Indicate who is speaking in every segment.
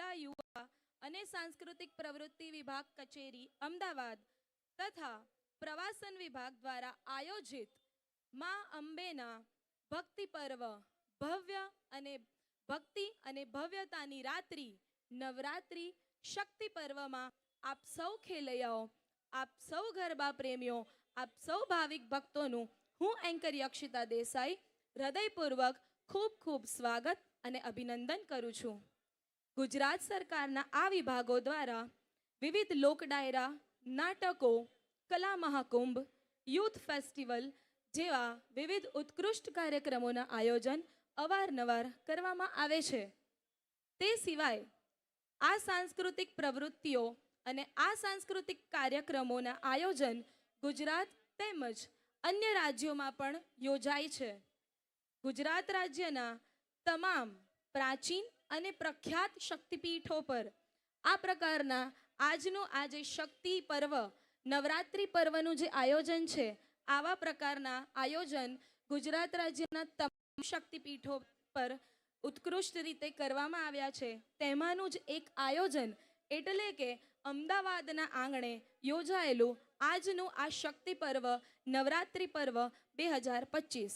Speaker 1: જિલ્લા યુવા અને સાંસ્કૃતિક પ્રવૃત્તિ વિભાગ કચેરી અમદાવાદ તથા પ્રવાસન વિભાગ દ્વારા આયોજિત મા અંબેના ભક્તિ પર્વ, ભવ્ય અને ભક્તિ અને ભવ્યતાની રાત્રિ, નવરાત્રિ શક્તિ પર્વમાં આપ સૌ ખેલૈયાઓ, આપ સૌ ગરબા પ્રેમીઓ, આપ સૌ ભાવિક ભક્તોનું હું એન્કર યક્ષિતા દેસાઈ હૃદયપૂર્વક ખૂબ ખૂબ સ્વાગત અને અભિનંદન કરું છું. ગુજરાત સરકારના આ વિભાગો દ્વારા વિવિધ લોક ડાયરા, નાટકો, કલા મહાકુંભ, યુથ ફેસ્ટિવલ જેવા વિવિધ ઉત્કૃષ્ટ કાર્યક્રમોના આયોજન અવારનવાર કરવામાં આવે છે. તે સિવાય આ સાંસ્કૃતિક પ્રવૃત્તિઓ અને આ સાંસ્કૃતિક કાર્યક્રમોના આયોજન ગુજરાત તેમજ અન્ય રાજ્યોમાં પણ યોજાય છે. ગુજરાત રાજ્યના તમામ પ્રાચીન અને પ્રખ્યાત શક્તિપીઠો પર. આ પ્રકારના આજનું આ જે શક્તિ પર્વ, નવરાત્રિ પર્વનું જે આયોજન છે, આવા પ્રકારના આયોજન ગુજરાત રાજ્યના તમામ શક્તિપીઠો પર ઉત્કૃષ્ટ રીતે કરવામાં આવ્યા છે. તેમાંનું જ એક આયોજન એટલે કે અમદાવાદના આંગણે યોજાયેલું આજનું આ શક્તિ પર્વ, નવરાત્રિ પર્વ બે હજાર પચીસ.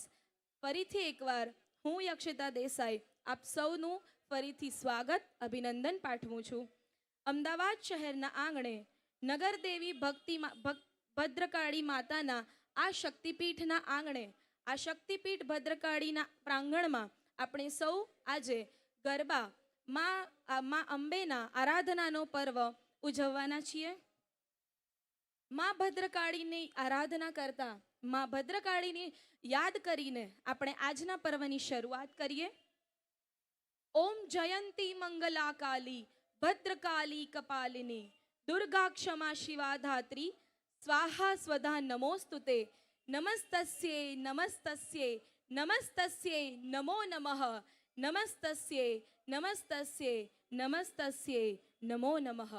Speaker 1: ફરીથી એકવાર હું યક્ષિતા દેસાઈ આપ સૌનું ફરીથી સ્વાગત, અભિનંદન પાઠવું છું. અમદાવાદ શહેરના આંગણે નગરદેવી ભક્તિ ભદ્રકાળી માતાના આ શક્તિપીઠના આંગણે, આ શક્તિપીઠ ભદ્રકાળીના પ્રાંગણમાં આપણે સૌ આજે ગરબા, માં માં અંબેના આરાધનાનો પર્વ ઉજવવાના છીએ. મા ભદ્રકાળીની આરાધના કરતા, મા ભદ્રકાળીની યાદ કરીને આપણે આજના પર્વની શરૂઆત કરીએ. ઓમ જયંતી મંગલા કાલી ભદ્રકાલી કપાલિની દુર્ગા ક્ષમા શિવા ધાત્રી સ્વાહા સ્વધા નમોસ્તુતે નમસ્તસ્યે નમસ્તસ્યે નમસ્તસ્યે નમો નમઃ નમસ્તસ્યે નમસ્તસ્યે નમસ્તસ્યે નમો નમઃ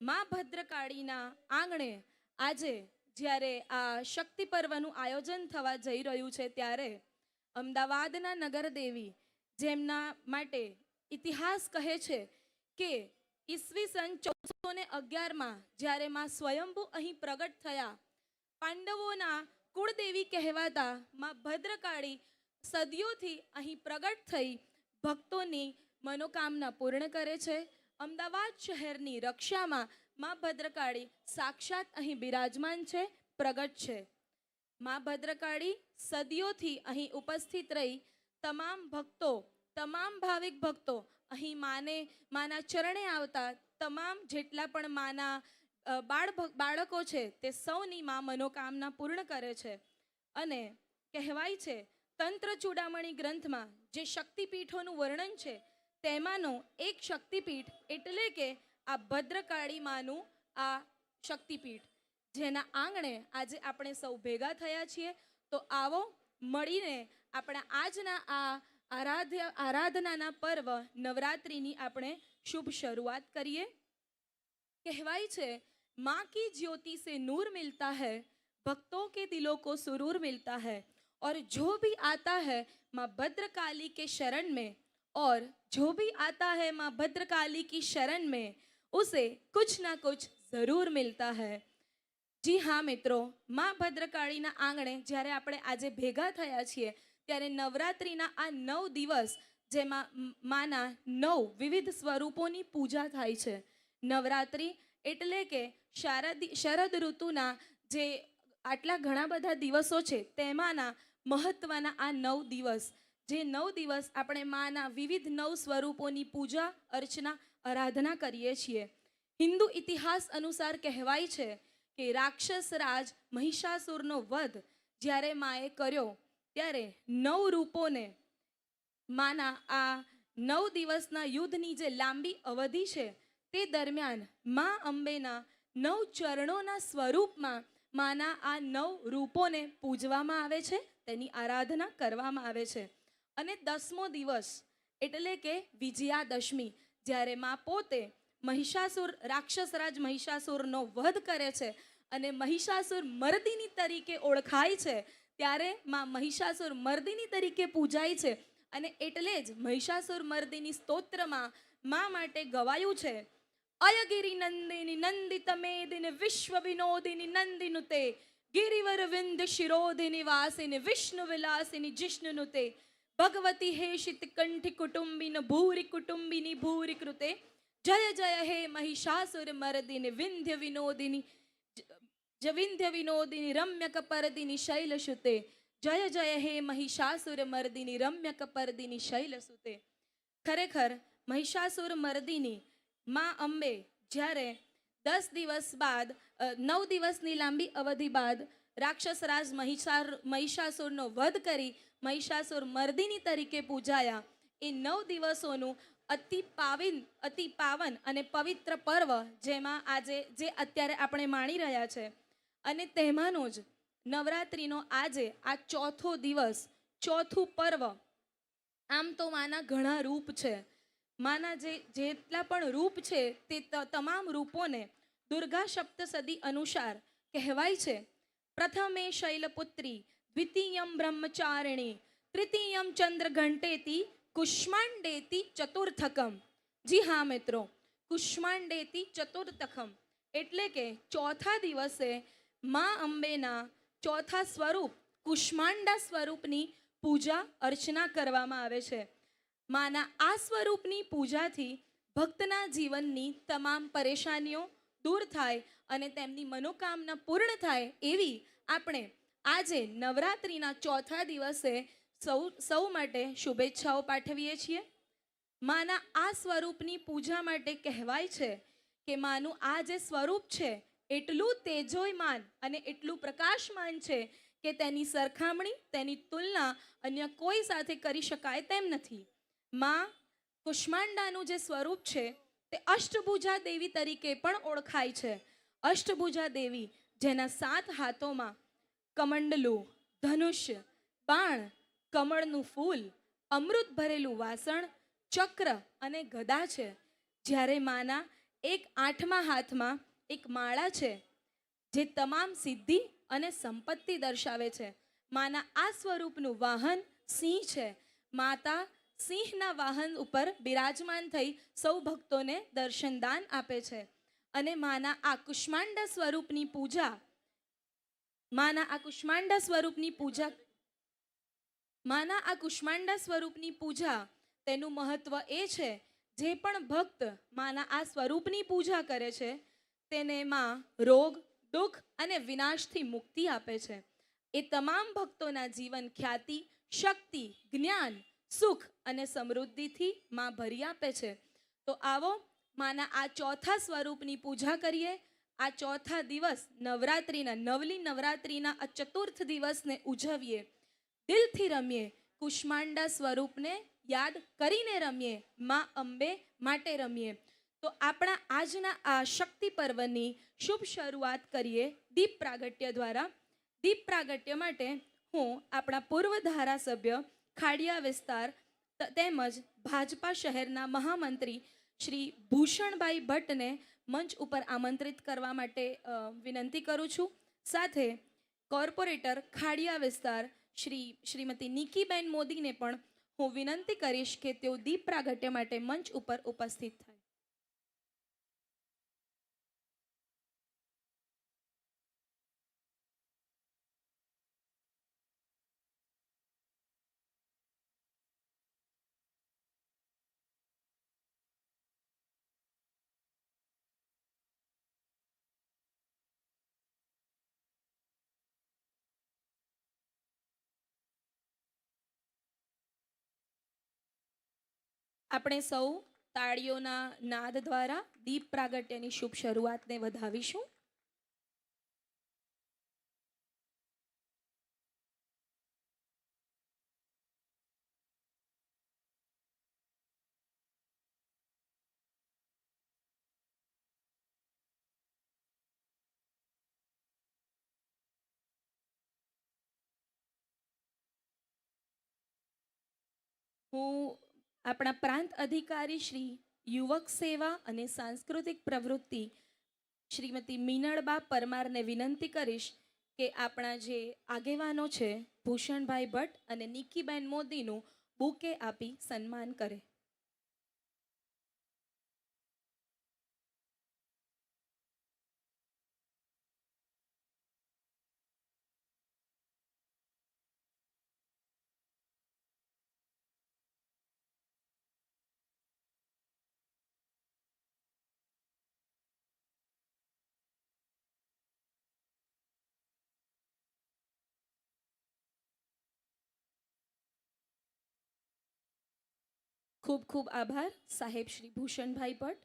Speaker 1: મા ભદ્રકાળીના આંગણે આજે જ્યારે આ શક્તિ પર્વનું આયોજન થવા જઈ રહ્યું છે ત્યારે અમદાવાદના નગરદેવી જેમના માટે ઇતિહાસ કહે છે કે ઈસવીસન ચૌદસો ને અગિયારમાં જ્યારે માં સ્વયંભુ અહીં પ્રગટ થયા, પાંડવોના કુળદેવી કહેવાતા માં ભદ્રકાળી સદીઓથી અહીં પ્રગટ થઈ ભક્તોની મનોકામના પૂર્ણ કરે છે. અમદાવાદ શહેરની રક્ષામાં માં ભદ્રકાળી સાક્ષાત અહીં બિરાજમાન છે, પ્રગટ છે. માં ભદ્રકાળી સદીઓથી અહીં ઉપસ્થિત રહી તમામ ભક્તો, તમામ ભાવિક ભક્તો અહીં માને, માના ચરણે આવતા તમામ જેટલા પણ માના બાળ બાળકો છે તે સૌની માં મનોકામના પૂર્ણ કરે છે. અને કહેવાય છે, તંત્ર ચૂડામણી ગ્રંથમાં જે શક્તિપીઠોનું વર્ણન છે, તેમાંનો એક શક્તિપીઠ એટલે કે આ ભદ્રકાળી માનું આ શક્તિપીઠ. જેના આંગણે આજે આપણે સૌ ભેગા થયા છીએ. તો આવો મળીને આપણા આજના આ આરાધ્ય આરાધનાના પર્વ નવરાત્રિની આપણે શુભ શરૂઆત કરીએ કહેવાય છે माँ की ज्योति से नूर मिलता है भक्तों के दिलों को सुरूर मिलता है और जो भी आता है माँ भद्रकाली के शरण में और जो भी आता है माँ भद्रकाली की शरण में उसे कुछ ना कुछ ज़रूर मिलता है જી હા મિત્રો માં ભદ્રકાળીના આંગણે જ્યારે આપણે આજે ભેગા થયા છીએ ત્યારે નવરાત્રિના આ નવ દિવસ જેમાં માના નવ વિવિધ સ્વરૂપોની પૂજા થાય છે. નવરાત્રિ એટલે કે શારદ, શરદ ઋતુના જે આટલા ઘણા બધા દિવસો છે, તેમાંના મહત્ત્વના આ નવ દિવસ. જે નવ દિવસ આપણે માના વિવિધ નવ સ્વરૂપોની પૂજા, અર્ચના, આરાધના કરીએ છીએ. હિન્દુ ઇતિહાસ અનુસાર કહેવાય છે કે રાક્ષસ રાજ મહિષાસુરનો વધ જ્યારે માએ કર્યો ત્યારે નવ રૂપોને માના આ નવ દિવસના યુદ્ધની જે લાંબી અવધિ છે, તે દરમિયાન મા અંબેના નવ ચરણોના સ્વરૂપમાં માના આ નવ રૂપોને પૂજવામાં આવે છે, તેની આરાધના કરવામાં આવે છે. અને દસમો દિવસ એટલે કે વિજયાદશમી, જ્યારે મા પોતે મહિષાસુર રાક્ષસરાજ મહિષાસુરનો વધ કરે છે અને મહિષાસુર મર્દિની તરીકે ઓળખાય છે ત્યારે માં મહિષાસુર મર્દિની તરીકે પૂજાય છે અને એટલે જ મહિષાસુર મર્દિની સ્તોત્રમાં મા માટે ગવાયું છે. અયગિરી નંદિની નંદિત મેદિની વિશ્વ વિનોદિની નંદિનુતે ગિરિવર વિંદ શિરોધિની વાસિની વિષ્ણુ વિલાસિની જિષ્ણુનુતે ભગવતી હે શિત કંઠી કુટુંબિન ભૂરી કુટુંબિની ભૂરી કૃતે, જય જય હે મહિષાસુર મર્દિની વિંધ્ય વિનોદિની જ વિંધ્ય વિનોદિની રમ્ય કપરદિની શૈલસુતે જય જય હે મહિષાસુર મર્દિની રમ્ય કપરદિની શૈલસુતે ખરેખર મહિષાસુર મર્દિની મા અંબે જ્યારે દસ દિવસ બાદ નવ દિવસની લાંબી અવધિ બાદ રાક્ષસરાજ મહિષા મહિષાર, મહિષાસુરનો વધ કરી મહિષાસુર મર્દિની તરીકે પૂજાયા, એ નવ દિવસોનું અતિ પાવિન, અતિ પાવન અને પવિત્ર પર્વ, જેમાં આજે, જે અત્યારે આપણે માણી રહ્યા છે. અને તેમાંનો જ નવરાત્રિનો આજે આ ચોથો દિવસ, ચોથું પર્વ, આમ તો માના ઘણા રૂપ છે. માના જે, જેટલા પણ રૂપ છે તે તમામ રૂપોને દુર્ગા સપ્તસદી અનુસાર કહેવાય છે. પ્રથમે શૈલપુત્રી, દ્વિતીયમ બ્રહ્મચારિણી, તૃતીયમ ચંદ્ર ઘંટેતી કુષ્માંડેતી ચતુર્થકમ. જી હા મિત્રો, કુષ્માંડેતી ચતુર્થકમ. એટલે કે ચોથા દિવસે મા અંબેના ચોથા સ્વરૂપ, કુષ્માંડા સ્વરૂપની પૂજા અર્ચના કરવામાં આવે છે. માના આ સ્વરૂપની પૂજાથી ભક્તના જીવનની તમામ પરેશાનીઓ દૂર થાય અને તેમની મનોકામના પૂર્ણ થાય એવી આપણે આજે નવરાત્રિના ચોથા દિવસે સૌ સૌ માટે શુભેચ્છાઓ પાઠવીએ છીએ. માના આ સ્વરૂપની પૂજા માટે કહેવાય છે કે માનું આ જે સ્વરૂપ છે એટલું તેજોયમાન અને એટલું પ્રકાશમાન છે કે તેની સરખામણી, તેની તુલના અન્ય કોઈ સાથે કરી શકાય તેમ નથી. માં, કુષ્માંડાનું જે સ્વરૂપ છે, તે અષ્ટભુજા દેવી તરીકે પણ ઓળખાય છે. અષ્ટભુજા દેવી જેના સાત હાથોમાં કમંડલું, ધનુષ્ય, બાણ, કમળનું ફૂલ, અમૃત ભરેલું વાસણ, ચક્ર અને ગદા છે. જ્યારે માના એક આઠમા હાથમાં એક માળા છે જે તમામ સિદ્ધિ અને સંપત્તિ દર્શાવે છે. માના આ સ્વરૂપનું વાહન સિંહ છે. માતા સિંહના વાહન ઉપર બિરાજમાન થઈ સૌ ભક્તોને દર્શનદાન આપે છે. અને માના આ કુષ્માંડ સ્વરૂપની પૂજા, માના આ કુષ્માંડ સ્વરૂપની પૂજા, માના આ કુષ્માંડ સ્વરૂપની પૂજા તેનું મહત્વ એ છે, જે પણ ભક્ત માના આ સ્વરૂપની પૂજા કરે છે તેને માં રોગ, દુઃખ અને વિનાશથી મુક્તિ આપે છે. એ તમામ ભક્તોના જીવન ખ્યાતિ, શક્તિ, જ્ઞાન, સુખ અને સમૃદ્ધિથી માં ભરી આપે છે. તો આવો, માના આ ચોથા સ્વરૂપની પૂજા કરીએ. આ ચોથા દિવસ નવરાત્રિના, નવલી નવરાત્રિના આ ચતુર્થ દિવસને ઉજવીએ. દિલથી રમીએ, કુષ્માંડા સ્વરૂપને યાદ કરીને રમીએ, માં અંબે માટે રમીએ. તો આપણા આજના આ શક્તિ પર્વની શુભ શરૂઆત કરીએ દીપ પ્રાગટ્ય દ્વારા. દીપ પ્રાગટ્ય માટે હું આપણા પૂર્વ ધારાસભ્ય ખાડિયા વિસ્તાર તેમજ ભાજપા શહેરના મહામંત્રી શ્રી ભૂષણભાઈ ભટ્ટને મંચ ઉપર આમંત્રિત કરવા માટે વિનંતી કરું છું. સાથે કોર્પોરેટર ખાડિયા વિસ્તાર શ્રી, શ્રીમતી નિકીબેન મોદીને પણ હું વિનંતી કરીશ કે તેઓ દીપ પ્રાગટ્ય માટે મંચ ઉપર ઉપસ્થિત થાય આપણે સૌ તાળીઓના નાદ દ્વારા દીપ પ્રાગટ્યની શુભ શરૂઆતને વધાવીશું. હું આપણા પ્રાંત અધિકારી શ્રી યુવક સેવા અને સાંસ્કૃતિક પ્રવૃત્તિ શ્રીમતી મીનળબા પરમારને વિનંતી કરીશ કે આપણા જે આગેવાનો છે, ભૂષણભાઈ ભટ્ટ અને નિકીબેન મોદીનું બુકે આપી સન્માન કરે. ખૂબ ખૂબ આભાર. સાહેબ શ્રી ભૂષણભાઈ ભટ્ટ,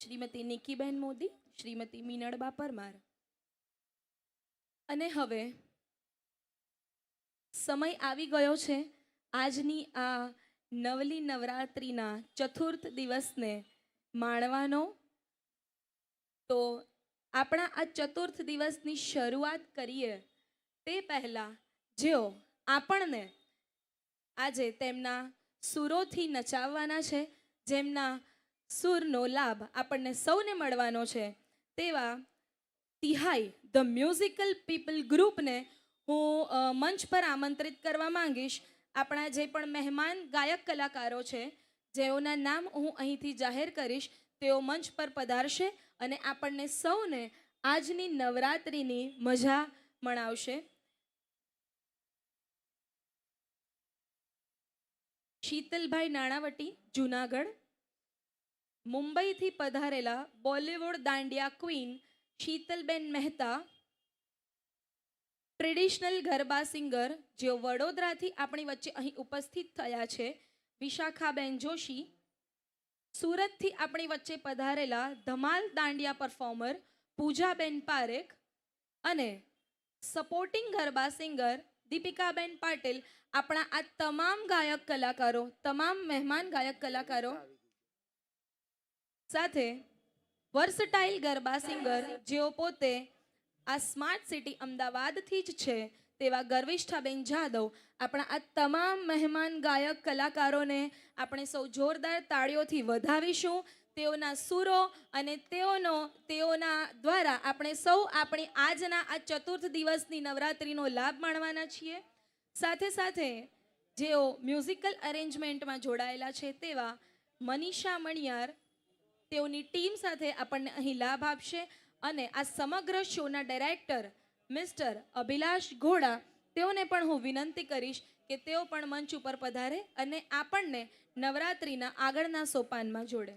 Speaker 1: શ્રીમતી નિકીબેન મોદી, શ્રીમતી મીનળબા પરમાર. અને હવે સમય આવી ગયો છે આજની આ નવલી નવરાત્રિના ચતુર્થ દિવસને માણવાનો. તો આપણા આ ચતુર્થ દિવસની શરૂઆત કરીએ તે પહેલાં જેઓ આપણને આજે તેમના સુરોથી નચાવવાના છે, જેમના સૂરનો લાભ આપણને સૌને મળવાનો છે. તેવા તિહાઈ, ધ મ્યુઝિકલ પીપલ ગ્રુપને હું મંચ પર આમંત્રિત કરવા માંગીશ. આપણા જે પણ મહેમાન ગાયક કલાકારો છે, જેઓના નામ હું અહીંથી જાહેર કરીશ, તેઓ મંચ પર પધારશે અને આપણને સૌને આજની નવરાત્રિની મજા મણાવશે. શીતલભાઈ નાણાવટી, જુનાગઢ. મુંબઈથી પધારેલા બોલિવૂડ દાંડિયા ક્વીન શીતલબેન મહેતા. ટ્રેડિશનલ ગરબા સિંગર જેઓ વડોદરાથી આપણી વચ્ચે અહીં ઉપસ્થિત થયા છે, વિશાખાબેન જોશી. સુરતથી આપણી વચ્ચે પધારેલા ધમાલ દાંડિયા પરફોર્મર પૂજાબેન પારેખ. અને સપોર્ટિંગ ગરબા સિંગર દીપિકાબેન પાટીલ આપણા આ તમામ ગાયક કલાકારો, તમામ મહેમાન ગાયક કલાકારો સાથે વર્સટાઇલ ગરબા સિંગર જેઓ પોતે આ સ્માર્ટ સિટી અમદાવાદથી જ છે તેવા ગર્વિષ્ઠાબેન જાદવ આપણા આ તમામ મહેમાન ગાયક કલાકારોને આપણે સૌ જોરદાર તાળીઓથી વધાવીશું. તેઓના સુરો અને તેઓનો, તેઓના દ્વારા આપણે સૌ આપણી આજના આ ચતુર્થ દિવસની નવરાત્રિનો લાભ માણવાના છીએ. સાથે સાથે જેઓ મ્યુઝિકલ અરેન્જમેન્ટમાં જોડાયેલા છે તેવા મનીષા મણિયાર તેઓની ટીમ સાથે આપણને અહીં લાભ આપશે અને આ સમગ્ર શોના ડાયરેક્ટર મિસ્ટર અભિલાષ ઘોડા તેઓને પણ હું વિનંતી કરીશ કે તેઓ પણ મંચ ઉપર પધારે અને આપણને નવરાત્રિના આગળના સોપાનમાં જોડે.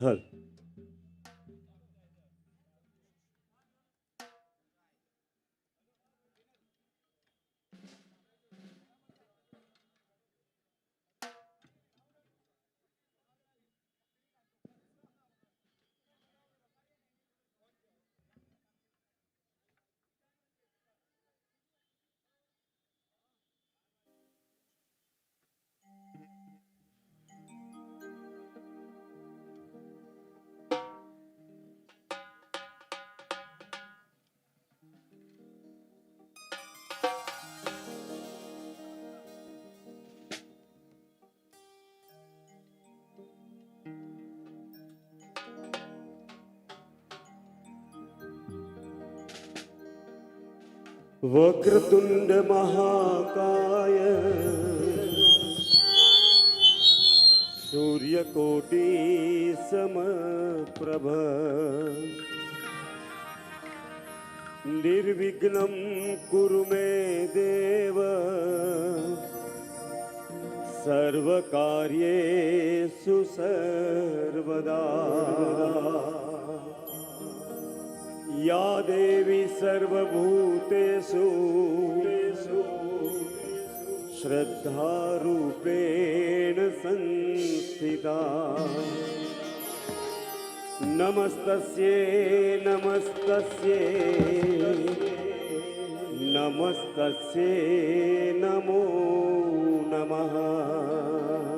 Speaker 2: હલ. વક્રતુંડ મહાકાય સૂર્યકોટી સમપ્રભ નિર્વિઘ્નમ કુરુ મે દેવ સર્વકાર્યેષુ સર્વદા યા દેવી સર્વભૂતેષુ શ્રદ્ધારૂપેણ સંસ્થિતા. નમસ્તસ્યે નમસ્તસ્યે નમસ્તસ્યે નમો નમઃ.